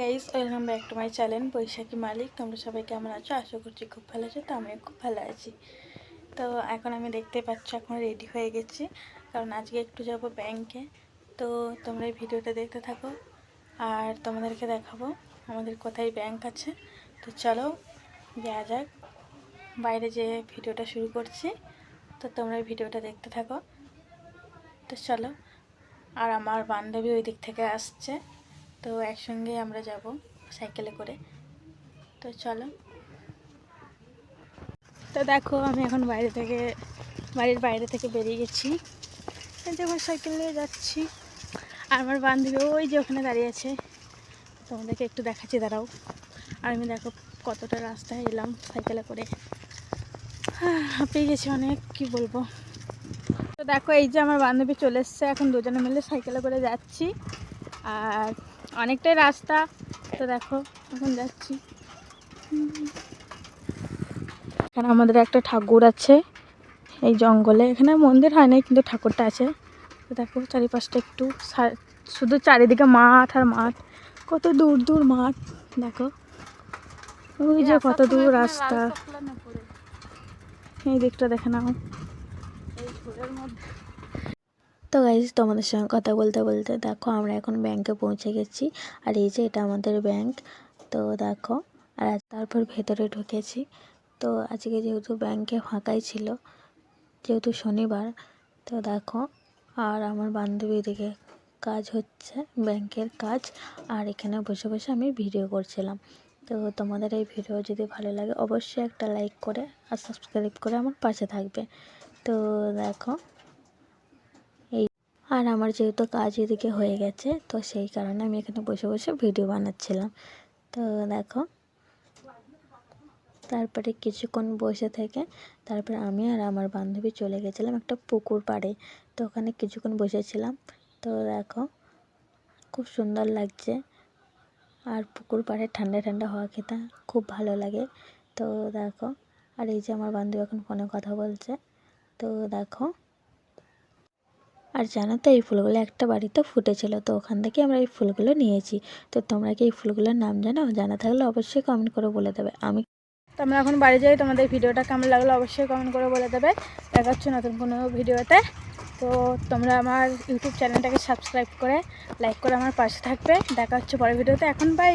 Guys welcome back to my channel Baishakhi Malik তোমরা সবাই কেমন আছো? আশা করছি খুব ভালো আছো, তো আমিও খুব ভালো আছি। তো এখন আমি দেখতে পাচ্ছ, এখন রেডি হয়ে গেছি, কারণ আজকে একটু যাব ব্যাংকে তো তোমরা এই ভিডিওটা দেখতে থাকো, আর তোমাদেরকে দেখাবো আমাদের কোথায় ব্যাংক আছে। তো চলো, যাওয়া যাক। বাইরে যে ভিডিওটা শুরু করছি, তো তোমরা ভিডিওটা দেখতে থাকো। তো চলো, আর আমার বান্ধবী ওই দিক থেকে আসছে। তো একসঙ্গে আমরা যাব সাইকেলে করে। তো চলো। তো দেখো আমি এখন বাইরে থেকে বাড়ির বাইরে থেকে বেরিয়ে গেছি। যখন সাইকেল নিয়ে যাচ্ছি। আর আমার বান্ধবী ওই যে ওখানে দাঁড়িয়ে আছে। তোমাদেরকে একটু দেখাচ্ছি দাঁড়াও। আর আমি দেখো কতটা রাস্তায় এলাম সাইকেলে করে। হ্যাঁ, হাঁপিয়ে গেছি অনেক কি বলব। তো দেখো এই যে আমার বান্ধবী চলে এসছে। এখন দুজনে মিলে সাইকেলে করে যাচ্ছি। আর অনেকটাই রাস্তা। তো দেখো এখন যাচ্ছি। এখানে আমাদের একটা ঠাকুর আছে এই জঙ্গলে। এখানে মন্দির হয় না কিন্তু ঠাকুরটা আছে। তো দেখো চারিপাশটা একটু শুধু চারিদিকে মাঠ আর মাঠ। কত দূর দূর মাঠ। দেখো ওই যে কত দূর রাস্তা। এই দিকটা দেখে নাও। তো গাইজ তোমাদের সঙ্গে কথা বলতে বলতে দেখো আমরা এখন ব্যাংকে পৌঁছে গেছি। আর এই যে এটা আমাদের ব্যাংক তো দেখো, আর তারপর ভেতরে ঢুকেছি। তো আজকে যেহেতু ব্যাংকে ফাঁকাই ছিল, যেহেতু শনিবার, তো দেখো, আর আমার বান্ধবী দিকে কাজ হচ্ছে ব্যাংকের কাজ, আর এখানে বসে বসে আমি ভিডিও করছিলাম। তো তোমাদের এই ভিডিও যদি ভালো লাগে, অবশ্যই একটা লাইক করে আর সাবস্ক্রাইব করে আমার পাশে থাকবে। তো দেখো আর আমার যেহেতু কাজ এদিকে হয়ে গেছে, তো সেই কারণে আমি এখানে বসে বসে ভিডিও বানাচ্ছিলাম। তো দেখো, তারপরে কিছুক্ষণ বসে থেকে তারপরে আমি আর আমার বান্ধবী চলে গেছিলাম একটা পুকুর পাড়ে, তো ওখানে কিছুক্ষণ বসেছিলাম। তো দেখো, খুব সুন্দর লাগছে। আর পুকুর পাড়ে ঠান্ডা ঠান্ডা হাওয়া খেতে খুব ভালো লাগে। তো দেখো, আর এই যে আমার বান্ধবী এখন ফোনে কথা বলছে। তো দেখো আর জানো তো, এই ফুলগুলো একটা বাড়িতে ফুটেছিল, তো ওখান থেকে আমরা এই ফুলগুলো নিয়েছি। তো তোমরা কি এই ফুলগুলোর নাম জানো? জানা থাকলে অবশ্যই কমেন্ট করে বলে দেবে। আমি তোমরা এখন বাড়ি যাই, তোমাদের ভিডিওটা কেমন লাগল অবশ্যই কমেন্ট করে বলে দেবে। দেখা হচ্ছে নতুন কোনো ভিডিওতে। তো তোমরা আমার ইউটিউব চ্যানেলটাকে সাবস্ক্রাইব করে লাইক করে আমার পাশে থাকবে। দেখা হচ্ছে পরের ভিডিওতে। এখন বাই